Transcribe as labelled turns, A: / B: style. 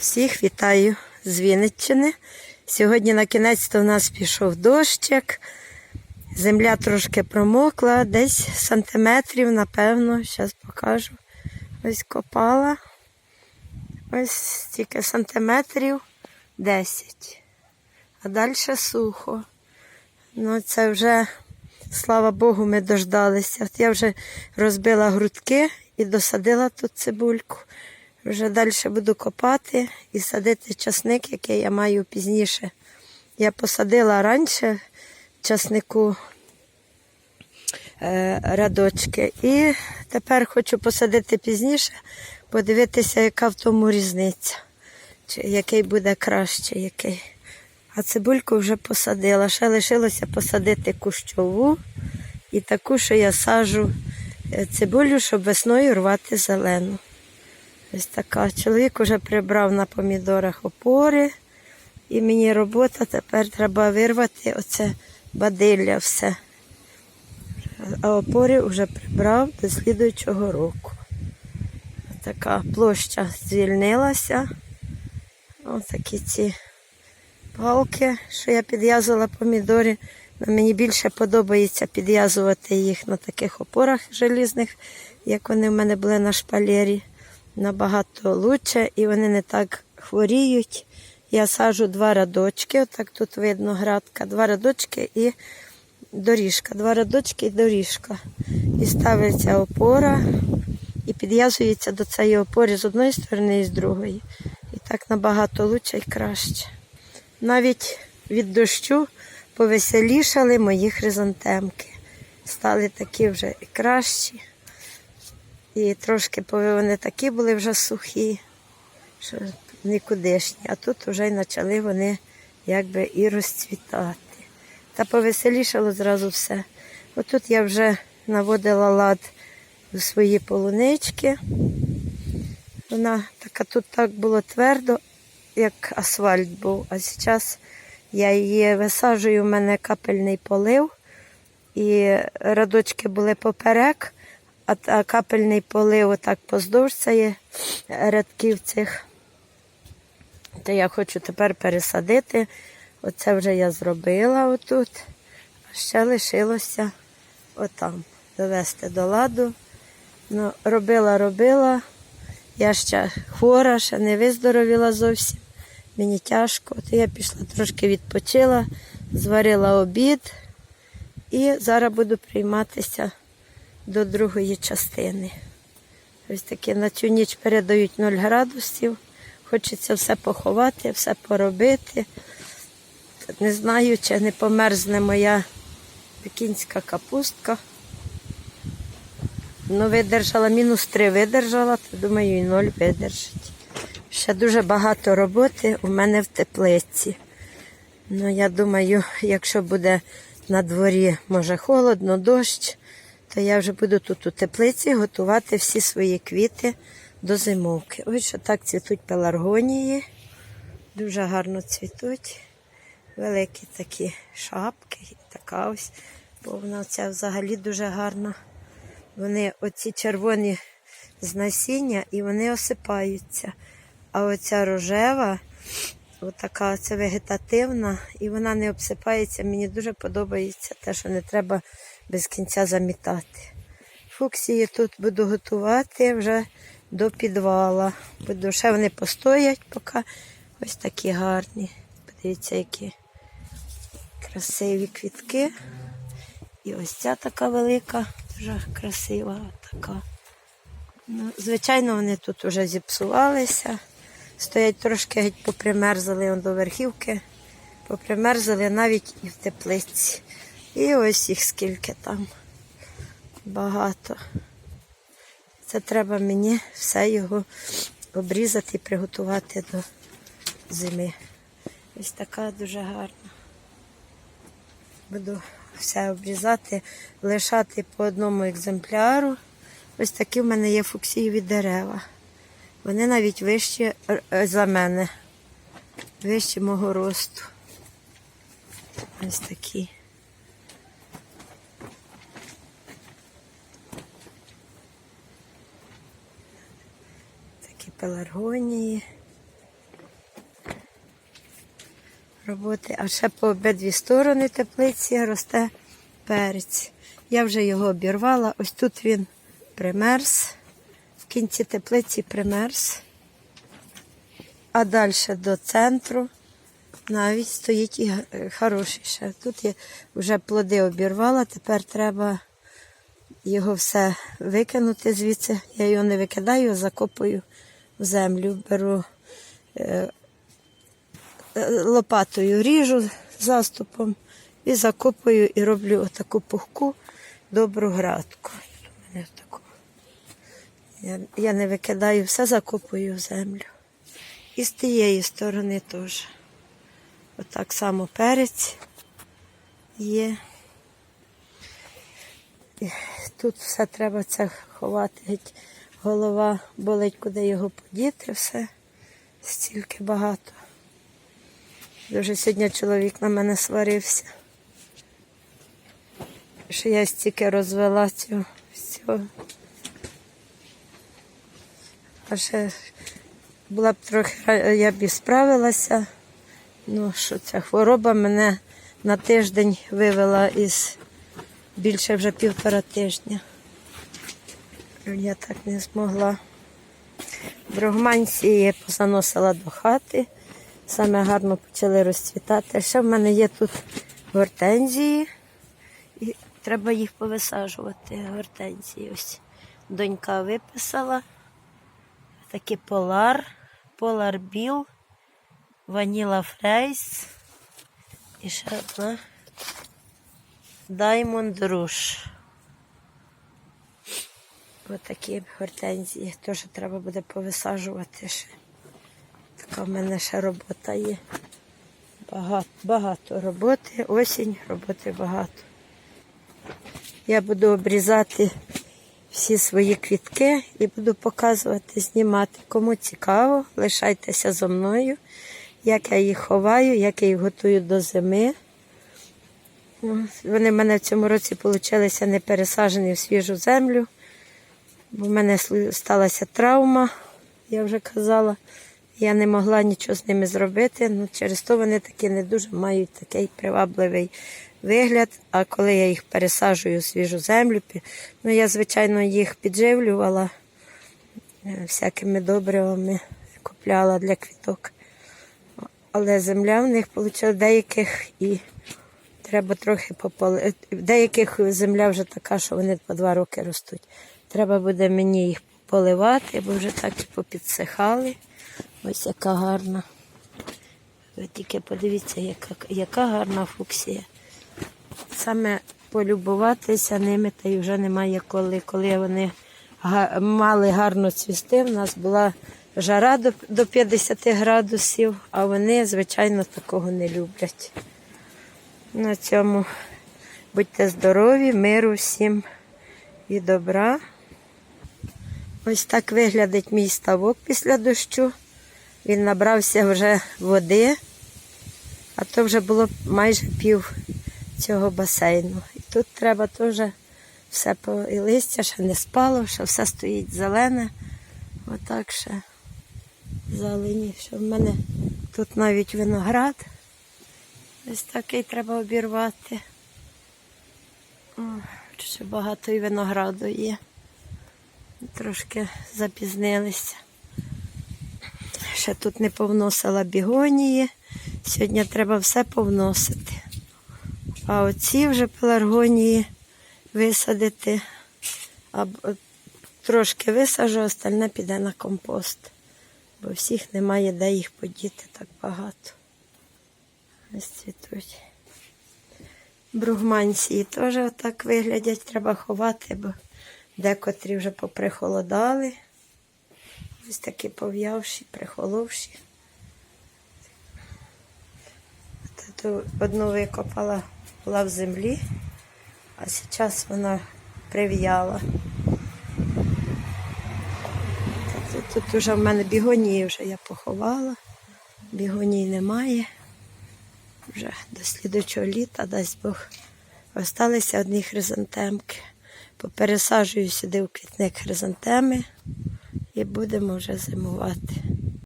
A: Всіх вітаю з Вінниччини. Сьогодні на кінець то в нас пішов дощик. Земля трошки промокла, десь сантиметрів, напевно, зараз покажу. Ось копала. Ось стільки сантиметрів 10. А далі сухо. Ну, це вже, слава Богу, ми дождалися. От я вже розбила грудки і досадила тут цибульку. Вже далі буду копати і садити часник, який я маю пізніше. Я посадила раніше часнику е, рядочки. І тепер хочу посадити пізніше, подивитися, яка в тому різниця. Чи який буде краще, який. А цибульку вже посадила. Ще лишилося посадити кущову і таку, що я сажу е, цибулю, щоб весною рвати зелену. Ось така. Чоловік вже прибрав на помідорах опори. І мені робота тепер треба вирвати оце бадилля все. А опори вже прибрав до слідуючого року. Така площа звільнилася. Ось такі ці палки, що я підв'язувала помідори. Ну, Мені більше подобається підв'язувати їх на таких опорах желізних, як вони в мене були на шпалері. Набагато лучше і вони не так хворіють. Я сажу два радочки, отак тут видно градка, два радочки і доріжка. Два радочки і доріжка. І ставиться опора і підв'язується до цієї опори з одної сторони і з другої. І так набагато лучше і краще. Навіть від дощу повеселішали мої хризантемки. Стали такі вже і кращі. І трошки вони такі були вже сухі, що нікудишні. А тут вже й почали вони якби і розцвітати. Та повеселішало зразу все. Отут я вже наводила лад у свої полунички. Вона така тут так було твердо, як асфальт був. А зараз я її висаджую, у мене капельний полив, і радочки були поперек, а, капельний полив отак поздовж цієї рядків цих. То я хочу тепер пересадити. Оце вже я зробила отут. Ще лишилося отам. Довести до ладу. Ну, робила, робила. Я ще хвора, ще не виздоровіла зовсім. Мені тяжко. От я пішла трошки відпочила, зварила обід і зараз буду прийматися до другої частини. Ось таке на цю ніч передають 0 градусів. Хочеться все поховати, все поробити. Не знаю, чи не померзне моя пекінська капустка. Ну, видержала, мінус 3 видержала, то думаю, і 0 видержить. Ще дуже багато роботи у мене в теплиці. Ну, я думаю, якщо буде на дворі, може, холодно, дощ, то я вже буду тут у теплиці готувати всі свої квіти до зимовки. Ось що так цвітуть пеларгонії. Дуже гарно цвітуть. Великі такі шапки, така ось повна. Ця взагалі дуже гарна. Вони оці червоні з насіння і вони осипаються. А оця рожева, отака це вегетативна, і вона не обсипається. Мені дуже подобається те, що не треба без кінця замітати. Фуксії тут буду готувати вже до підвала. Буду ще вони постоять поки. Ось такі гарні. Подивіться, які красиві квітки. І ось ця така велика, дуже красива така. Ну, звичайно, вони тут вже зіпсувалися. Стоять трошки геть попримерзали до верхівки, попримерзали навіть і в теплиці. І ось їх скільки там. Багато. Це треба мені все його обрізати і приготувати до зими. Ось така дуже гарна. Буду все обрізати, лишати по одному екземпляру. Ось такі в мене є фуксієві дерева. Вони навіть вищі е, за мене, вищі мого росту. Ось такі. Такі пеларгонії. роботи. А ще по обидві сторони теплиці росте перець. Я вже його обірвала. Ось тут він примерз. В кінці теплиці примерз. А далі до центру навіть стоїть і хороший ще. Тут я вже плоди обірвала, тепер треба його все викинути звідси. Я його не викидаю, закопую в землю, беру е, е, лопатою ріжу заступом і закопую і роблю таку пухку добру градку. Я, не викидаю, все закопую в землю. І з тієї сторони теж. Отак само перець є. Тут все треба це ховати. Голова болить, куди його подіти, все. Стільки багато. Дуже сьогодні чоловік на мене сварився. Що я стільки розвела цього всього. А ще була б трохи, я б і справилася. Ну, що ця хвороба мене на тиждень вивела із більше вже півтора тижня. Я так не змогла. Брогманці позаносила до хати. Саме гарно почали розцвітати. Ще в мене є тут гортензії. І треба їх повисаджувати. Гортензії. Ось донька виписала. Такий полар, полар біл, ваніла фрейс. І ще одна Даймонд Руш. Ось такі гортензії. Теж треба буде повисаджувати ще. Така в мене ще робота є. Багато, багато роботи, осінь, роботи багато. Я буду обрізати всі свої квітки і буду показувати, знімати. Кому цікаво, лишайтеся зо мною, як я їх ховаю, як я їх готую до зими. Ну, Вони в мене в цьому році вийшли не пересаджені в свіжу землю, бо в мене сталася травма, я вже казала. Я не могла нічого з ними зробити. Ну, через то вони такі не дуже мають такий привабливий вигляд. А коли я їх пересаджую у свіжу землю, ну я, звичайно, їх підживлювала е, всякими добривами, купляла для квіток. Але земля в них вийшла деяких і треба трохи пополи. Деяких земля вже така, що вони по два роки ростуть. Треба буде мені їх поливати, бо вже так попідсихали. Ось яка гарна. Ви тільки подивіться, яка, яка гарна фуксія. Саме полюбуватися ними та й вже немає коли. Коли вони мали гарно цвісти, в нас була жара до, до 50 градусів, а вони, звичайно, такого не люблять. На цьому будьте здорові, миру всім і добра. Ось так виглядить мій ставок після дощу. Він набрався вже води, а то вже було майже пів цього басейну. І тут треба теж все по і листя ще не спало, ще все стоїть зелене. Отак ще зелені. Що в мене тут навіть виноград. Ось такий треба обірвати. О, ще багато і винограду є. Трошки запізнилися. Ще тут не повносила бігонії. Сьогодні треба все повносити. А оці вже пеларгонії висадити. Або трошки висаджу, остальне піде на компост. Бо всіх немає де їх подіти так багато. Ось цвітуть. Бругманції теж отак виглядять, треба ховати, бо декотрі вже поприхолодали. Ось такі пов'явші, прихоловші. Тут одну викопала, була в землі, а зараз вона прив'яла. Тут, вже в мене бігонії вже я поховала, бігоній немає. Вже до слідучого літа, дасть Бог. Осталися одні хризантемки. Попересаджую сюди у квітник хризантеми і будемо вже зимувати.